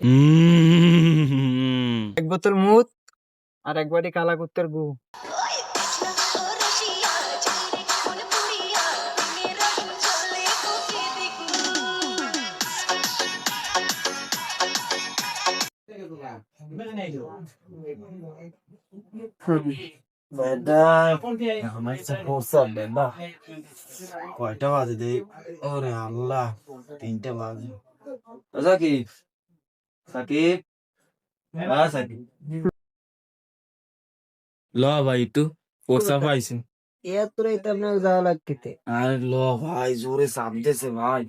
উম, এক বোতল মুদ আর এক বাটি কালা কুত্তের গু। কয়টা বাজে দে ওরে আল্লাহ তিনটা বাজে। ও সাকিব হ্যাঁ সাকিব ল ভাই একটু পোষা পাইছি এত রাইতে আপনার যাওয়া লাগতে আরে ল ভাই জোরে চাপ দিছে ভাই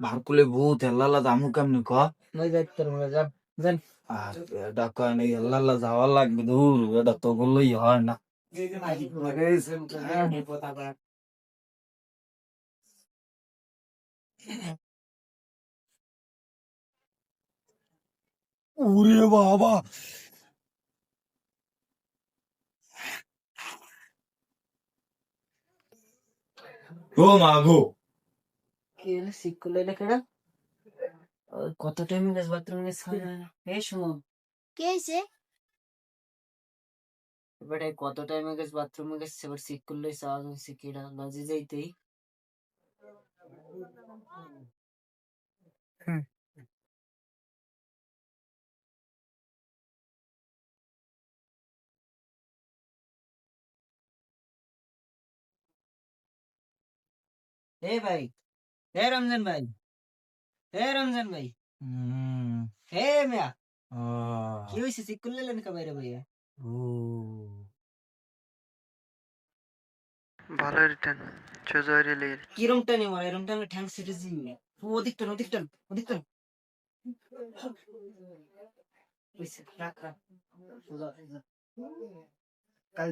ভারকুলে ভূত হেল্লাল্লা দামু কেমনি ক মই যাইতে পারব না যান যান আর এটা কয় নাই হেল্লাল্লা যাওয়া লাগবে দূর এটা তো বললেই হয় না উরে বাবা ও মা গো কি হলো সিক করলে না কেডা ওই কত টাইম গেছ বাথরুমে গেছ এই শুনো কে হয়েছে এবারে কত টাইমে গেছ বাথরুমে গেছ এবার সিক করলে আওয়াজ হচ্ছে কেডা লজে যাইতেই হে ভাই হে রমজান ভাই হে রমজান ভাই। হুম। হে মিয়া কি হইছে? সিক করলে লেন কাবাইরে ভাইয়া? ও। ভালো রিটার্ন চোজারি লের কি রুমটা নিয়ে মারা? রুমটা আমি ঠ্যাং সিটে জি ওদিক টান ওদিক টান ওদিক টান। রাখ রাখ। সোজা, সোজা। কাল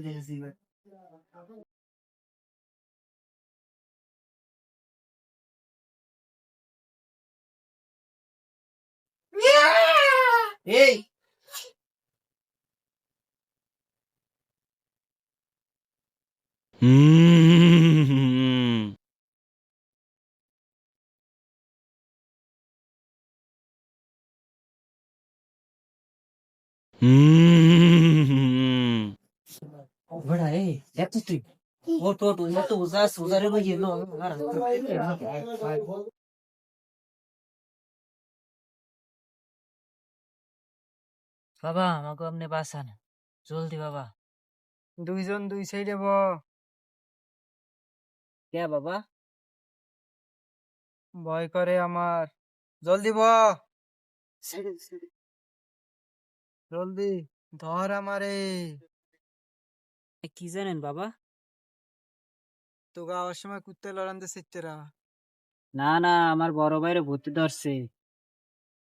えいうん。うん。Obra aí, é tudo. Voltou, voltou, usasse, usaria o banheiro. Não, não, não. বাবা আমাকে আপনি বাঁচান। জলদি বাবা। দুইজন দুই সাইডে ব কে বাবা? ভয় করে আমার। জলদি ব জলদি ধর আমারে। কি জানেন বাবা? তো গাওয়ার সময় কুত্তে লড়ানতে শিখতেরা না না আমার বড় ভাইরে ভর্তি ধরছে।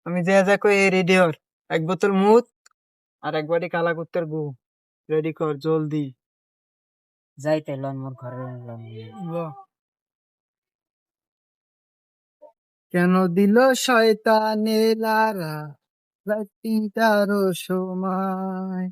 আমি যে যা কই রেডিওর এক বোতল মুদ। আর একবারই কালাকুত্তের কালা কুত্তার গু। রেডি কর জলদি। যাইতে লন মোর ঘরে কেন দিল শয়তানে লারা তিনটারও সময়।